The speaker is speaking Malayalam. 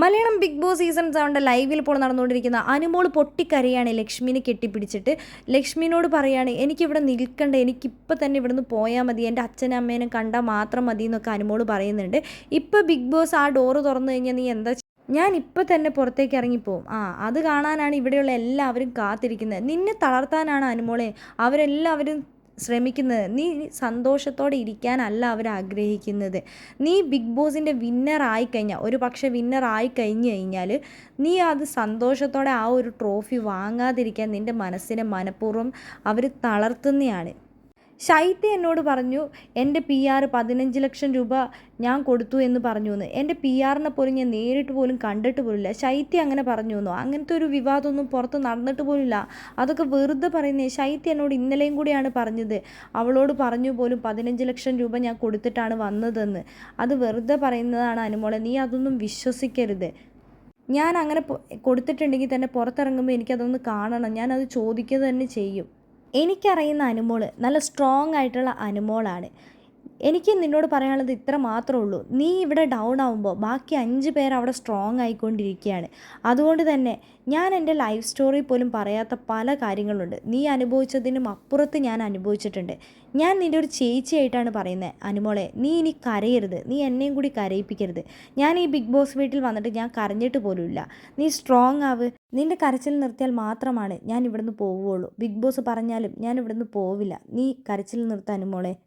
മലയാളം ബിഗ് ബോസ് സീസൺ സെവന്റെ ലൈവിൽ ഇപ്പോൾ നടന്നുകൊണ്ടിരിക്കുന്ന അനുമോൾ പൊട്ടിക്കരയാണ് ലക്ഷ്മിനെ കെട്ടിപ്പിടിച്ചിട്ട്. ലക്ഷ്മിനോട് പറയാണ് എനിക്കിവിടെ നിൽക്കണ്ട എനിക്കിപ്പോൾ തന്നെ ഇവിടുന്ന് പോയാൽ മതി എന്റെ അച്ഛനും അമ്മേനെ കണ്ടാൽ മാത്രം മതി എന്നൊക്കെ അനുമോൾ പറയുന്നുണ്ട്. ഇപ്പോൾ ബിഗ് ബോസ് ആ ഡോറ് തുറന്നു കഴിഞ്ഞാൽ നീ എന്താ ഞാൻ ഇപ്പോൾ തന്നെ പുറത്തേക്ക് ഇറങ്ങിപ്പോവും. ആ അത് കാണാനാണ് ഇവിടെയുള്ള എല്ലാവരും കാത്തിരിക്കുന്നത്. നിന്നെ തളർത്താനാണ് അനുമോളെ. അവരെല്ലാവരും ശ്രമിക്കുന്നത്. നീ സന്തോഷത്തോടെ ഇരിക്കാനല്ല അവർ ആഗ്രഹിക്കുന്നത്. നീ ബിഗ് ബോസിന്റെ വിന്നർ ആയിക്കഴിഞ്ഞാൽ ഒരു പക്ഷേ വിന്നർ ആയി കഴിഞ്ഞു കഴിഞ്ഞാൽ നീ അത് സന്തോഷത്തോടെ ആ ഒരു ട്രോഫി വാങ്ങാതിരിക്കാൻ നിന്റെ മനസ്സിനെ മനഃപൂർവം അവർ തളർത്തുന്നതാണ് ശൈത്യ എന്നോട് പറഞ്ഞു എന്റെ പി ആർ പതിനഞ്ച് ലക്ഷം രൂപ ഞാൻ കൊടുത്തു എന്ന് പറഞ്ഞു എന്ന് എന്റെ പി ആറിനെ പോലും ഞാൻ നേരിട്ട് പോലും കണ്ടിട്ട് പോലില്ല. ശൈത്യ അങ്ങനെ പറഞ്ഞു എന്നോ അങ്ങനത്തെ ഒരു വിവാദമൊന്നും പുറത്ത് നടന്നിട്ട് പോലില്ല. അതൊക്കെ വെറുതെ പറയുന്നേ ശൈത്യ എന്നോട് ഇന്നലെയും കൂടിയാണ് പറഞ്ഞത്. അവളോട് പറഞ്ഞു പോലും പതിനഞ്ച് ലക്ഷം രൂപ ഞാൻ കൊടുത്തിട്ടാണ് വന്നതെന്ന്. അത് വെറുതെ പറയുന്നതാണ് അനുമോളെ. നീ അതൊന്നും വിശ്വസിക്കരുത്. ഞാൻ അങ്ങനെ കൊടുത്തിട്ടുണ്ടെങ്കിൽ തന്നെ പുറത്തിറങ്ങുമ്പോൾ എനിക്കതൊന്ന് കാണണം. ഞാനത് ചോദിക്കുക തന്നെ ചെയ്യും. എനിക്കറിയുന്ന അനുമോൾ നല്ല സ്ട്രോങ് ആയിട്ടുള്ള അനുമോളാണ്. എനിക്ക് നിന്നോട് പറയാനുള്ളത് ഇത്ര മാത്രമേ ഉള്ളൂ. നീ ഇവിടെ ഡൗൺ ആവുമ്പോൾ ബാക്കി അഞ്ച് പേർ അവിടെ സ്ട്രോങ് ആയിക്കൊണ്ടിരിക്കുകയാണ്. അതുകൊണ്ട് തന്നെ ഞാൻ എന്റെ ലൈഫ് സ്റ്റോറി പോലും പറയാത്ത പല കാര്യങ്ങളുണ്ട്. നീ അനുഭവിച്ചതിനും അപ്പുറത്ത് ഞാൻ അനുഭവിച്ചിട്ടുണ്ട്. ഞാൻ നിന്റെ ഒരു ചേച്ചിയായിട്ടാണ് പറയുന്നത് അനുമോളെ നീ ഇനി കരയരുത്. നീ എന്നെയും കൂടി കരയിപ്പിക്കരുത്. ഞാൻ ഈ ബിഗ് ബോസ് വീട്ടിൽ വന്നിട്ട് ഞാൻ കരഞ്ഞിട്ട് പോലുമില്ല. നീ സ്ട്രോങ് ആവ്. നിന്റെ കരച്ചിൽ നിർത്തിയാൽ മാത്രമാണ് ഞാൻ ഇവിടുന്ന് പോവുകയുള്ളൂ. ബിഗ് ബോസ് പറഞ്ഞാലും ഞാൻ ഇവിടുന്ന് പോവില്ല. നീ കരച്ചിൽ നിർത്താൻ അനുമോളെ.